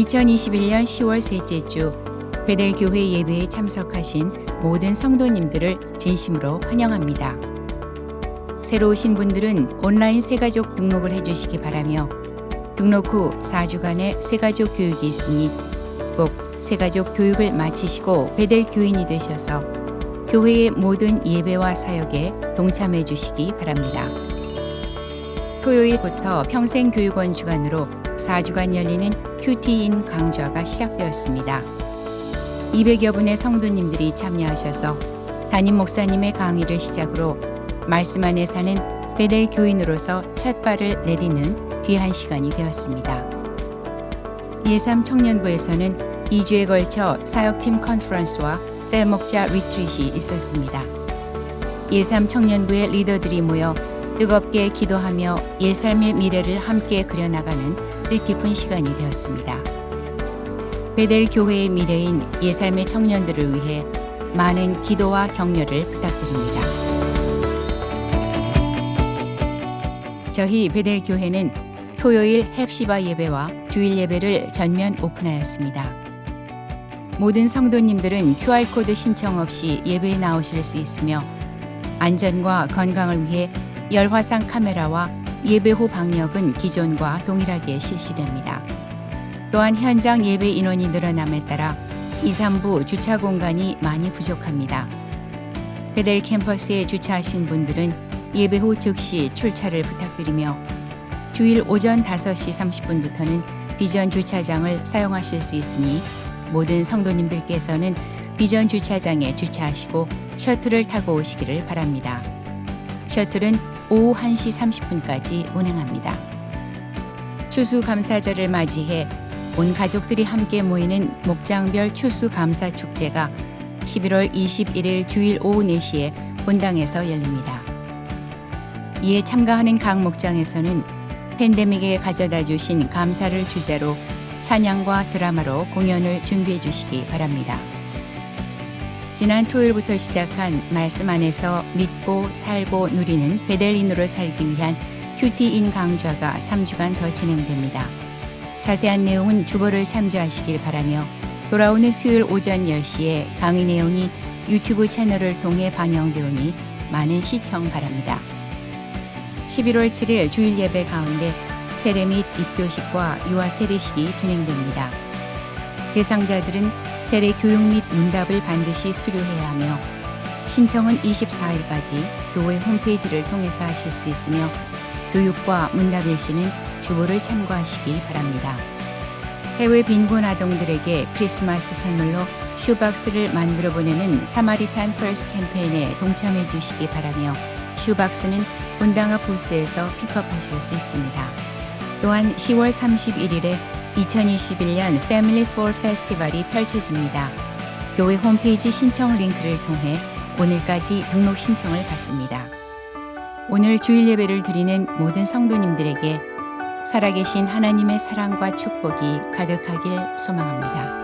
2021년 10월 셋째 주 베델 교회 예배에 참석하신 모든 성도님들을 진심으로 환영합니다. 새로 오신 분들은 온라인 새가족 등록을 해주시기 바라며 등록 후 4주간의 새가족 교육이 있으니 꼭 새가족 교육을 마치시고 베델 교인이 되셔서 교회의 모든 예배와 사역에 동참해 주시기 바랍니다. 토요일부터 평생교육원 주간으로 4주간 열리는 큐티인 강좌가 시작되었습니다. 200여 분의 성도님들이 참여하셔서 담임 목사님의 강의를 시작으로 말씀 안에 사는 베델 교인으로서 첫 발을 내디는 귀한 시간이 되었습니다. 예삼 청년부에서는 2주에 걸쳐 사역팀 컨퍼런스와 셀 목자 리트릿이 있었습니다. 예삼 청년부의 리더들이 모여 뜨겁게 기도하며 예삶의 미래를 함께 그려나가는 뜻깊은 시간이 되었습니다. 베델 교회의 미래인 예삶의 청년들을 위해 많은 기도와 격려를 부탁드립니다. 저희 베델 교회는 토요일 헵시바 예배와 주일 예배를 전면 오픈하였습니다. 모든 성도님들은 QR코드 신청 없이 예배에 나오실 수 있으며 안전과 건강을 위해 열화상 카메라와 예배 후 방역은 기존과 동일하게 실시됩니다. 또한 현장 예배 인원이 늘어남에 따라 2, 3부 주차 공간이 많이 부족합니다. 베델 캠퍼스에 주차하신 분들은 예배 후 즉시 출차를 부탁드리며 주일 오전 5시 30분부터는 비전 주차장을 사용하실 수 있으니 모든 성도님들께서는 비전 주차장에 주차하시고 셔틀을 타고 오시기를 바랍니다. 셔틀은 오후 1시 30분까지 운행합니다. 추수감사절을 맞이해 온 가족들이 함께 모이는 목장별 추수감사 축제가 11월 21일 주일 오후 4시에 본당에서 열립니다. 이에 참가하는 각 목장에서는 팬데믹에 가져다 주신 감사를 주제로 찬양과 드라마로 공연을 준비해 주시기 바랍니다. 지난 토요일부터 시작한 말씀 안에서 믿고 살고 누리는 베델인으로 살기 위한 큐티인 강좌가 3주간 더 진행됩니다. 자세한 내용은 주보를 참조하시길 바라며 돌아오는 수요일 오전 10시에 강의 내용이 유튜브 채널을 통해 방영되오니 많은 시청 바랍니다. 11월 7일 주일 예배 가운데 세례 및 입교식과 유아 세례식이 진행됩니다. 대상자들은 세례 교육 및 문답을 반드시 수료해야 하며 신청은 24일까지 교회 홈페이지를 통해서 하실 수 있으며 교육과 문답 일시는 주보를 참고하시기 바랍니다. 해외 빈곤 아동들에게 크리스마스 선물로 슈박스를 만들어 보내는 사마리탄 펄스 캠페인에 동참해 주시기 바라며 슈박스는 본당 앞 부스에서 픽업하실 수 있습니다. 또한 10월 31일에 2021년 패밀리 폴 페스티벌이 펼쳐집니다. 교회 홈페이지 신청 링크를 통해 오늘까지 등록 신청을 받습니다. 오늘 주일 예배를 드리는 모든 성도님들에게 살아계신 하나님의 사랑과 축복이 가득하길 소망합니다.